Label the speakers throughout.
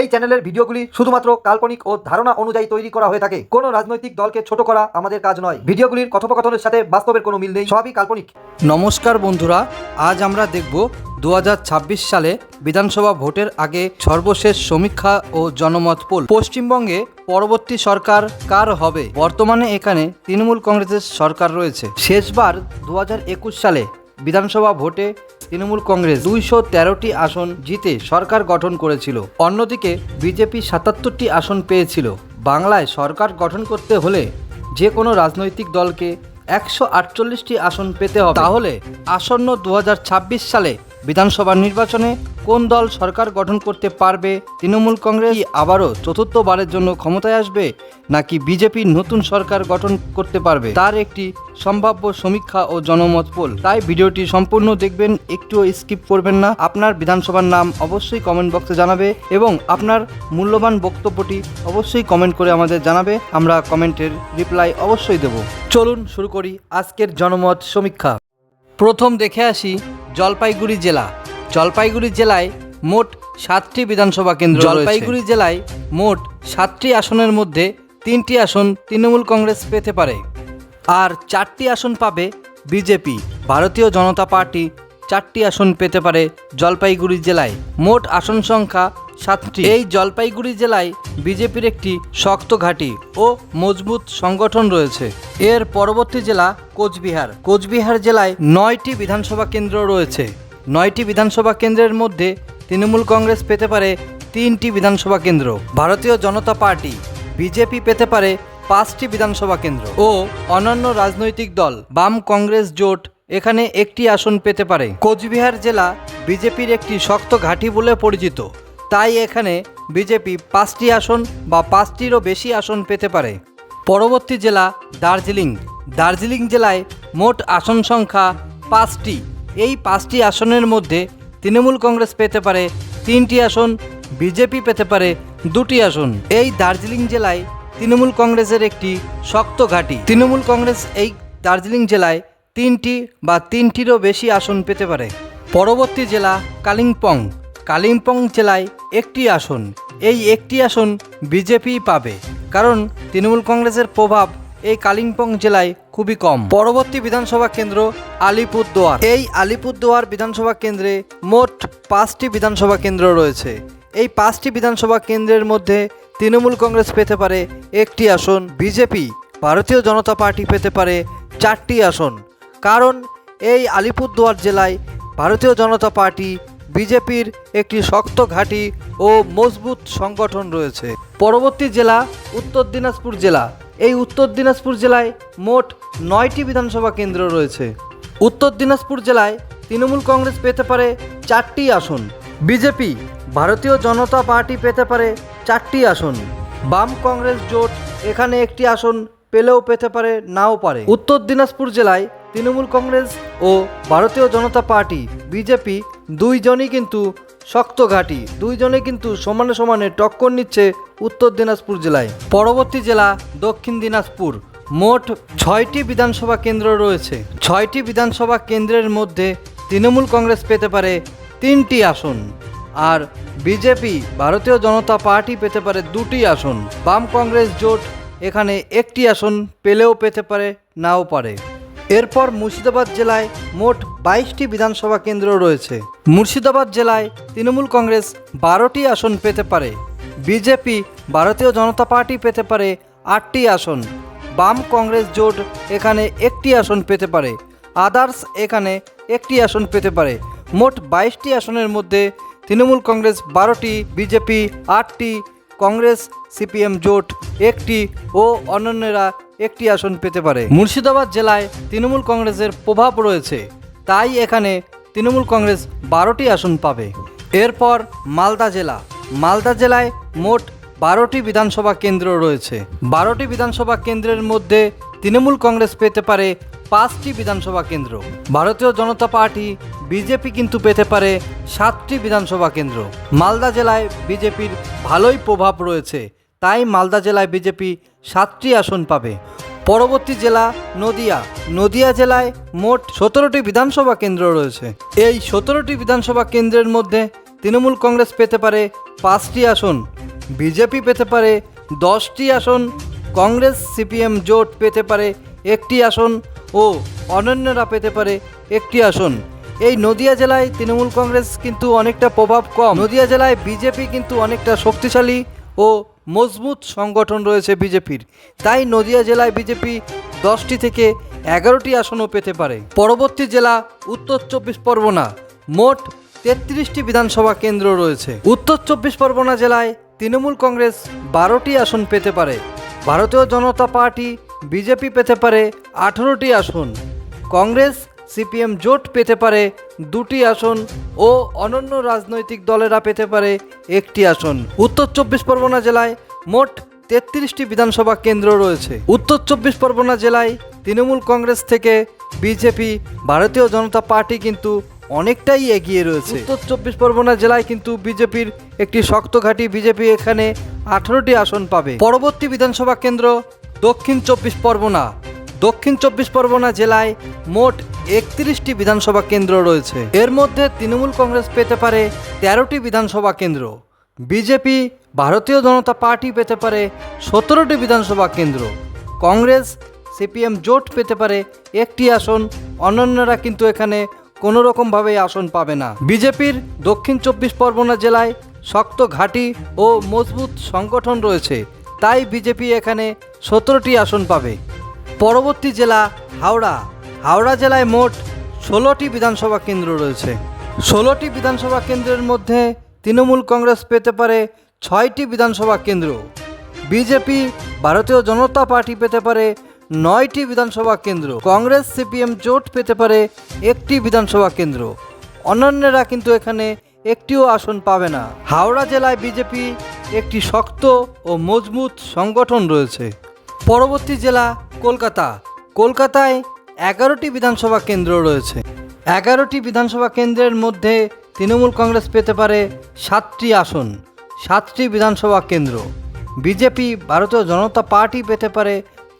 Speaker 1: এই চ্যানেলের ভিডিওগুলি শুধুমাত্র কাল্পনিক ও ধারণা অনুযায়ী তৈরি করা হয়ে থাকে। কোনো রাজনৈতিক দলকে ছোট করা আমাদের কাজ নয়। ভিডিওগুলির কথোপকথনের সাথে বাস্তবের কোনো মিল নেই। সবই কাল্পনিক।
Speaker 2: নমস্কার বন্ধুরা, আজ আমরা দেখব দু হাজার ছাব্বিশ সালে বিধানসভা ভোটের আগে সর্বশেষ সমীক্ষা ও জনমত পোল। পশ্চিমবঙ্গে পরবর্তী সরকার কার হবে? বর্তমানে এখানে তৃণমূল কংগ্রেসের সরকার রয়েছে। শেষবার দু হাজার একুশ সালে বিধানসভা ভোটে তৃণমূল কংগ্রেস দুইশো তেরোটি আসন জিতে সরকার গঠন করেছিল। অন্যদিকে বিজেপি সাতাত্তরটি আসন পেয়েছিল। বাংলায় সরকার গঠন করতে হলে যে কোনো রাজনৈতিক দলকে একশো আটচল্লিশটি আসন পেতে হবে। তাহলে আসন্ন দু হাজার ছাব্বিশ সালে বিধানসভা নির্বাচনে কোন দল সরকার গঠন করতে পারবে? তৃণমূল কংগ্রেস আবারও চতুর্থবারের জন্য ক্ষমতায় আসবে? নাকি বিজেপি নতুন সরকার গঠন করতে পারবে? তার একটি সম্ভাব্য সমীক্ষা ও জনমত পোল। তাই ভিডিওটি সম্পূর্ণ দেখবেন, একটুও স্কিপ করবেন না। আপনার বিধানসভার নাম অবশ্যই কমেন্ট বক্সে জানাবে এবং আপনার মূল্যবান বক্তব্যটি অবশ্যই কমেন্ট করে আমাদের জানাবে। আমরা কমেন্টের রিপ্লাই অবশ্যই দেব। চলুন শুরু করি আজকের জনমত সমীক্ষা। প্রথম দেখে আসি জলপাইগুড়ি জেলা। জলপাইগুড়ি জেলায় মোট সাতটি বিধানসভা কেন্দ্র জলপাইগুড়ি জেলায় মোট সাতটি আসনের মধ্যে তিনটি আসন তৃণমূল কংগ্রেস পেতে পারে। আর চারটি আসন পাবে বিজেপি। ভারতীয় জনতা পার্টি চারটি আসন পেতে পারে জলপাইগুড়ি জেলায়। মোট আসন সংখ্যা সাতটি। এই জলপাইগুড়ি জেলায় বিজেপির একটি শক্ত ঘাঁটি ও মজবুত সংগঠন রয়েছে। এর পরবর্তী জেলা কোচবিহার। কোচবিহার জেলায় নয়টি বিধানসভা কেন্দ্র রয়েছে। নয়টি বিধানসভা কেন্দ্রের মধ্যে তৃণমূল কংগ্রেস পেতে পারে তিনটি বিধানসভা কেন্দ্র। ভারতীয় জনতা পার্টি বিজেপি পেতে পারে পাঁচটি বিধানসভা কেন্দ্র। ও অন্যান্য রাজনৈতিক দল বাম কংগ্রেস জোট এখানে একটি আসন পেতে পারে। কোচবিহার জেলা বিজেপির একটি শক্ত ঘাঁটি বলে পরিচিত। তাই এখানে বিজেপি পাঁচটি আসন বা পাঁচটিরও বেশি আসন পেতে পারে। পরবর্তী জেলা দার্জিলিং। দার্জিলিং জেলায় মোট আসন সংখ্যা পাঁচটি। এই পাঁচটি আসনের মধ্যে তৃণমূল কংগ্রেস পেতে পারে তিনটি আসন, বিজেপি পেতে পারে দুটি আসন। এই দার্জিলিং জেলায় তৃণমূল কংগ্রেসের একটি শক্ত ঘাঁটি। তৃণমূল কংগ্রেস এই দার্জিলিং জেলায় তিনটি বা তিনটিরও বেশি আসন পেতে পারে। পরবর্তী জেলা কালিম্পং। কালিম্পং জেলায় একটি আসন। এই একটি আসন বিজেপি পাবে, কারণ তৃণমূল কংগ্রেসের প্রভাব এই কালিম্পং জেলায় খুবই কম। পরবর্তী বিধানসভা কেন্দ্র আলিপুরদুয়ার। এই আলিপুরদুয়ার বিধানসভা কেন্দ্রে মোট পাঁচটি বিধানসভা কেন্দ্র রয়েছে। এই পাঁচটি বিধানসভা কেন্দ্রের মধ্যে তৃণমূল কংগ্রেস পেতে পারে একটি আসন, বিজেপি। ভারতীয় জনতা পার্টি পেতে পারে চারটি আসন। কারণ এই আলিপুরদুয়ার জেলায় ভারতীয় জনতা পার্টি বিজেপির একটি শক্ত ঘাঁটি ও মজবুত সংগঠন রয়েছে। পরবর্তী জেলা উত্তর দিনাজপুর জেলা। এই উত্তর দিনাজপুর জেলায় মোট নয়টি বিধানসভা কেন্দ্র রয়েছে। উত্তর দিনাজপুর জেলায় তৃণমূল কংগ্রেস পেতে পারে চারটি আসন। বিজেপি, ভারতীয় জনতা পার্টি পেতে পারে চারটি আসন। বাম কংগ্রেস জোট এখানে একটি আসন পেলেও পেতে পারে, নাও পারে। উত্তর দিনাজপুর জেলায় তৃণমূল কংগ্রেস ও ভারতীয় জনতা পার্টি, বিজেপি দুইজনই কিন্তু শক্ত ঘাঁটি দুইজনে কিন্তু সমানে সমানে টক্কর নিচ্ছে উত্তর দিনাজপুর জেলায়। পরবর্তী জেলা দক্ষিণ দিনাজপুর। মোট ছয়টি বিধানসভা কেন্দ্র রয়েছে। ছয়টি বিধানসভা কেন্দ্রের মধ্যে তৃণমূল কংগ্রেস পেতে পারে তিনটি আসন। আর বিজেপি, ভারতীয় জনতা পার্টি পেতে পারে দুটি আসন। বাম কংগ্রেস জোট এখানে একটি আসন পেলেও পেতে পারে, নাও পারে। এরপর মুর্শিদাবাদ জেলায় মোট বাইশটি বিধানসভা কেন্দ্র রয়েছে। মুর্শিদাবাদ জেলায় তৃণমূল কংগ্রেস বারোটি আসন পেতে পারে। বিজেপি ভারতীয় জনতা পার্টি পেতে পারে আটটি আসন। বাম কংগ্রেস জোট এখানে একটি আসন পেতে পারে। আদার্স এখানে একটি আসন পেতে পারে। মোট বাইশটি আসনের মধ্যে তৃণমূল কংগ্রেস বারোটি, বিজেপি আটটি, কংগ্রেস, সিপিএম জোট একটি ও অন্যান্যরা একটি আসন পেতে পারে। মুর্শিদাবাদ জেলায় তৃণমূল কংগ্রেসের প্রভাব রয়েছে, তাই এখানে তৃণমূল কংগ্রেস বারোটি আসন পাবে। এরপর মালদা জেলা। মালদা জেলায় মোট বারোটি বিধানসভা কেন্দ্র রয়েছে। বারোটি বিধানসভা কেন্দ্রের মধ্যে তৃণমূল কংগ্রেস পেতে পারে পাঁচটি বিধানসভা কেন্দ্র। ভারতীয় জনতা পার্টি, বিজেপি কিন্তু পেতে পারে সাতটি বিধানসভা কেন্দ্র। মালদা জেলায় বিজেপির ভালোই প্রভাব রয়েছে, তাই মালদা জেলায় বিজেপি সাতটি আসন পাবে। পরবর্তী জেলা নদিয়া। নদিয়া জেলায় মোট সতেরোটি বিধানসভা কেন্দ্র রয়েছে। এই সতেরোটি বিধানসভা কেন্দ্রের মধ্যে তৃণমূল কংগ্রেস পেতে পারে পাঁচটি আসন, বিজেপি পেতে পারে দশটি আসন, কংগ্রেস সিপিএম জোট পেতে পারে একটি আসন ও অনন্যরা পেতে পারে একটি আসন। এই নদিয়া জেলায় তৃণমূল কংগ্রেস কিন্তু অনেকটা প্রভাব কম। নদিয়া জেলায় বিজেপি কিন্তু অনেকটা শক্তিশালী ও মজবুত সংগঠন রয়েছে বিজেপির। তাই নদিয়া জেলায় বিজেপি দশটি থেকে এগারোটি আসনও পেতে পারে। পরবর্তী জেলা উত্তর চব্বিশ পরগনা। মোট তেত্রিশটি বিধানসভা কেন্দ্র রয়েছে। উত্তর চব্বিশ পরগনা জেলায় তৃণমূল কংগ্রেস বারোটি আসন পেতে পারে। ভারতীয় জনতা পার্টি বিজেপি পেতে পারে আঠেরোটি আসন। কংগ্রেস, সিপিএম জোট পেতে পারে দুটি আসন ও অনন্য রাজনৈতিক দলেরা পেতে পারে একটি আসন। উত্তর চব্বিশ পরগনা জেলায় মোট তেত্রিশটি বিধানসভা কেন্দ্র রয়েছে। উত্তর চব্বিশ পরগনা জেলায় তৃণমূল কংগ্রেস থেকে বিজেপি, ভারতীয় জনতা পার্টি কিন্তু অনেকটাই এগিয়ে রয়েছে। উত্তর চব্বিশ পরগনা জেলায় কিন্তু বিজেপির একটি শক্ত ঘাঁটি বিজেপি এখানে আঠারোটি আসন পাবে। পরবর্তী বিধানসভা কেন্দ্র দক্ষিণ চব্বিশ পরগনা। দক্ষিণ চব্বিশ পরগনা জেলায় মোট একত্রিশটি বিধানসভা কেন্দ্র রয়েছে। এর মধ্যে তৃণমূল কংগ্রেস পেতে পারে তেরোটি বিধানসভা কেন্দ্র। বিজেপি, ভারতীয় জনতা পার্টি পেতে পারে সতেরোটি বিধানসভা কেন্দ্র। কংগ্রেস, সিপিএম জোট পেতে পারে একটি আসন। অন্যান্যরা কিন্তু এখানে কোনো রকমভাবে আসন পাবে না। বিজেপির দক্ষিণ চব্বিশ পরগনা জেলায় শক্ত ঘাঁটি ও মজবুত সংগঠন রয়েছে। তাই বিজেপি এখানে সতেরোটি আসন পাবে। পরবর্তী জেলা হাওড়া। হাওড়া জেলায় মোট ষোলোটি বিধানসভা কেন্দ্র রয়েছে। ষোলোটি বিধানসভা কেন্দ্রের মধ্যে তৃণমূল কংগ্রেস পেতে পারে ছয়টি বিধানসভা কেন্দ্র। বিজেপি, ভারতীয় জনতা পার্টি পেতে পারে নয়টি বিধানসভা কেন্দ্র। কংগ্রেস, সিপিএম জোট পেতে পারে একটি বিধানসভা কেন্দ্র। অন্যান্যরা কিন্তু এখানে একটিও আসন পাবে না। হাওড়া জেলায় বিজেপি একটি শক্ত ও মজবুত সংগঠন রয়েছে। পরবর্তী জেলা কলকাতা। কলকাতায় এগারোটি বিধানসভা কেন্দ্র রয়েছে। এগারোটি বিধানসভা কেন্দ্রের মধ্যে তৃণমূল কংগ্রেস পেতে পারে সাতটি আসন, সাতটি বিধানসভা কেন্দ্র। বিজেপি, ভারতীয় জনতা পার্টি পেতে পারে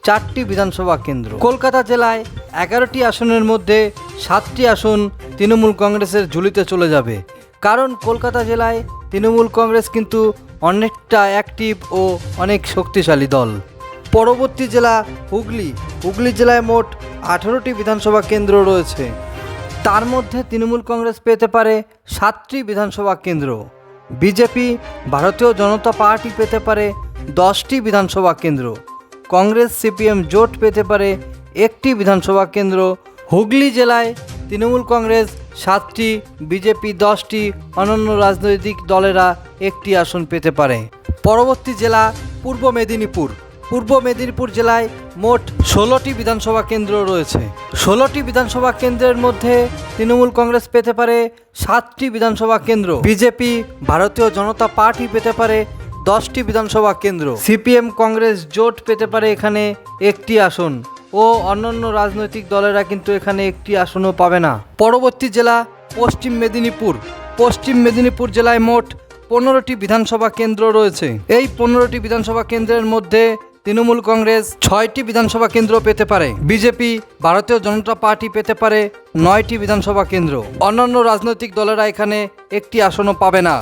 Speaker 2: চারটি বিধানসভা কেন্দ্র। কলকাতা জেলায় এগারোটি আসনের মধ্যে সাতটি আসন তৃণমূল কংগ্রেসের ঝুলিতে চলে যাবে। কারণ কলকাতা জেলায় তৃণমূল কংগ্রেস কিন্তু অনেকটা অ্যাক্টিভ ও অনেক শক্তিশালী দল। পরবর্তী জেলা হুগলি। হুগলি জেলায় মোট আঠেরোটি বিধানসভা কেন্দ্র রয়েছে। তার মধ্যে তৃণমূল কংগ্রেস পেতে পারে সাতটি বিধানসভা কেন্দ্র। বিজেপি, ভারতীয় জনতা পার্টি পেতে পারে দশটি বিধানসভা কেন্দ্র। কংগ্রেস, সিপিএম জোট পেতে পারে একটি বিধানসভা কেন্দ্র। হুগলি জেলায় তৃণমূল কংগ্রেস সাতটি, বিজেপি দশটি অন্যান্য রাজনৈতিক দলেরা একটি আসন পেতে পারে। পরবর্তী জেলা পূর্ব মেদিনীপুর। পূর্ব মেদিনীপুর জেলায় মোট ষোলোটি বিধানসভা কেন্দ্র রয়েছে। ষোলোটি বিধানসভা কেন্দ্রের মধ্যে তৃণমূল কংগ্রেস পেতে পারে সাতটি বিধানসভা কেন্দ্র। বিজেপি, ভারতীয় জনতা পার্টি পেতে পারে দশটি বিধানসভা কেন্দ্র। সিপিএম কংগ্রেস জোট পেতে পারে এখানে একটি আসন ও অন্যান্য রাজনৈতিক দলেরা কিন্তু এখানে একটি আসনও পাবে না। পরবর্তী জেলা পশ্চিম মেদিনীপুর। পশ্চিম মেদিনীপুর জেলায় মোট পনেরোটি বিধানসভা কেন্দ্র রয়েছে। এই পনেরোটি বিধানসভা কেন্দ্রের মধ্যে তৃণমূল কংগ্রেস ছয়টি বিধানসভা কেন্দ্র পেতে পারে। বিজেপি ভারতীয় জনতা পার্টি পেতে পারে নয়টি বিধানসভা কেন্দ্র। অন্যান্য রাজনৈতিক দলেরা এখানে একটি আসনও পাবে না।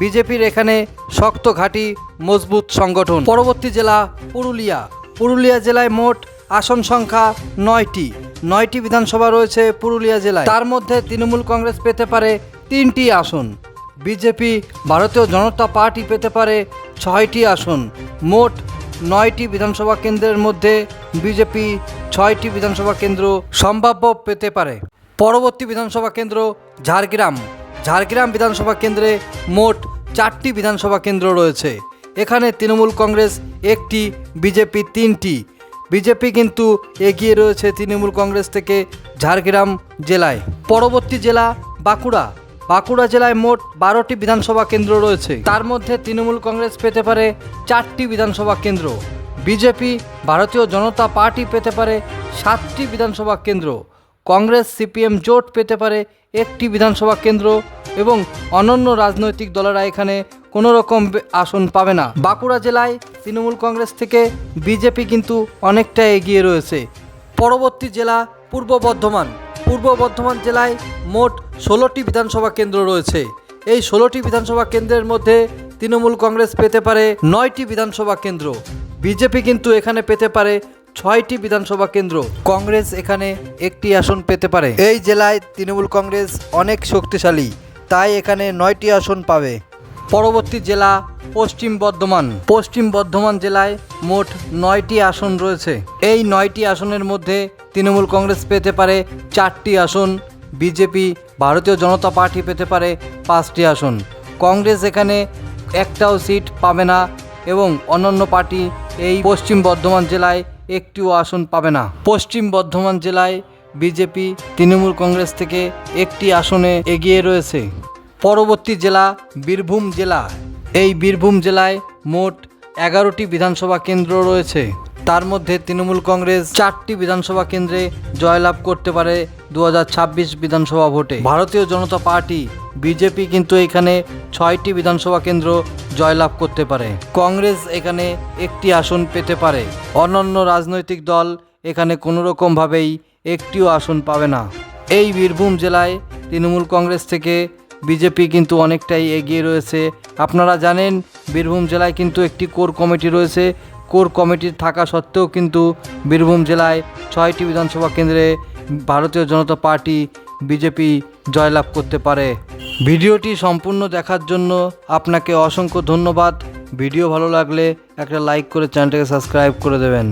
Speaker 2: বিজেপির এখানে শক্ত ঘাঁটি, মজবুত সংগঠন। পরবর্তী জেলা পুরুলিয়া। পুরুলিয়া জেলায় মোট আসন সংখ্যা নয়টি। নয়টি বিধানসভা রয়েছে পুরুলিয়া জেলায়। তার মধ্যে তৃণমূল কংগ্রেস পেতে পারে তিনটি আসন। বিজেপি ভারতীয় জনতা পার্টি পেতে পারে ছয়টি আসন। মোট নয়টি বিধানসভা কেন্দ্রের মধ্যে বিজেপি ছয়টি বিধানসভা কেন্দ্র সম্ভাব্য পেতে পারে। পরবর্তী বিধানসভা কেন্দ্র ঝাড়গ্রাম। ঝাড়গ্রাম বিধানসভা কেন্দ্রে মোট চারটি বিধানসভা কেন্দ্র রয়েছে। এখানে তৃণমূল কংগ্রেস একটি, বিজেপি তিনটি। বিজেপি কিন্তু এগিয়ে রয়েছে তৃণমূল কংগ্রেস থেকে ঝাড়গ্রাম জেলায়। পরবর্তী জেলা বাঁকুড়া। বাঁকুড়া জেলায় মোট বারোটি বিধানসভা কেন্দ্র রয়েছে। তার মধ্যে তৃণমূল কংগ্রেস পেতে পারে চারটি বিধানসভা কেন্দ্র। বিজেপি, ভারতীয় জনতা পার্টি পেতে পারে সাতটি বিধানসভা কেন্দ্র। কংগ্রেস, সিপিএম জোট পেতে পারে একটি বিধানসভা কেন্দ্র এবং অনন্য রাজনৈতিক দলেরা এখানে কোনো রকম আসন পাবে না। বাঁকুড়া জেলায় তৃণমূল কংগ্রেস থেকে বিজেপি কিন্তু অনেকটা এগিয়ে রয়েছে। পরবর্তী জেলা পূর্ব বর্ধমান। পূর্ব বর্ধমান জেলায় মোট ষোলোটি বিধানসভা কেন্দ্র রয়েছে। এই ষোলোটি বিধানসভা কেন্দ্রের মধ্যে তৃণমূল কংগ্রেস পেতে পারে নয়টি বিধানসভা কেন্দ্র। বিজেপি কিন্তু এখানে পেতে পারে ছয়টি বিধানসভা কেন্দ্র। কংগ্রেস এখানে একটি আসন পেতে পারে। এই জেলায় তৃণমূল কংগ্রেস অনেক শক্তিশালী, তাই এখানে নয়টি আসন পাবে। পরবর্তী জেলা পশ্চিম বর্ধমান। পশ্চিম বর্ধমান জেলায় মোট নয়টি আসন রয়েছে। এই নয়টি আসনের মধ্যে তৃণমূল কংগ্রেস পেতে পারে চারটি আসন, বিজেপি, ভারতীয় জনতা পার্টি পেতে পারে পাঁচটি আসন। কংগ্রেস এখানে একটাও সিট পাবে না এবং অন্যান্য পার্টি এই পশ্চিম বর্ধমান জেলায় একটিও আসন পাবে না। পশ্চিম বর্ধমান জেলায় বিজেপি, তৃণমূল কংগ্রেস থেকে একটি আসনে এগিয়ে রয়েছে। পরবর্তী জেলা বীরভূম জেলা। এই বীরভূম জেলায় মোট এগারোটি বিধানসভা কেন্দ্র রয়েছে। তার মধ্যে তৃণমূল কংগ্রেস চারটি বিধানসভা কেন্দ্রে জয়লাভ করতে পারে দু হাজার ছাব্বিশ বিধানসভা ভোটে। ভারতীয় জনতা পার্টি, বিজেপি কিন্তু এখানে ছয়টি বিধানসভা কেন্দ্র জয়লাভ করতে পারে। কংগ্রেস এখানে একটি আসন পেতে পারে। অন্যান্য রাজনৈতিক দল এখানে কোনো রকমভাবেই একটিও আসন পাবে না। এই বীরভূম জেলায় তৃণমূল কংগ্রেস থেকে বিজেপি কিন্তু অনেকটাই এগিয়ে রয়েছে। আপনারা জানেন, বীরভূম জেলায় কিন্তু একটি কোর কমিটি রয়েছে। কোর কমিটি থাকা সত্ত্বেও কিন্তু বীরভূম জেলায় ছয়টি বিধানসভা কেন্দ্রে ভারতীয় জনতা পার্টি বিজেপি জয়লাভ করতে পারে। ভিডিওটি সম্পূর্ণ দেখার জন্য আপনাকে অসংখ্য ধন্যবাদ। ভিডিও ভালো লাগলে একটা লাইক করে চ্যানেলটাকে সাবস্ক্রাইব করে দেবেন।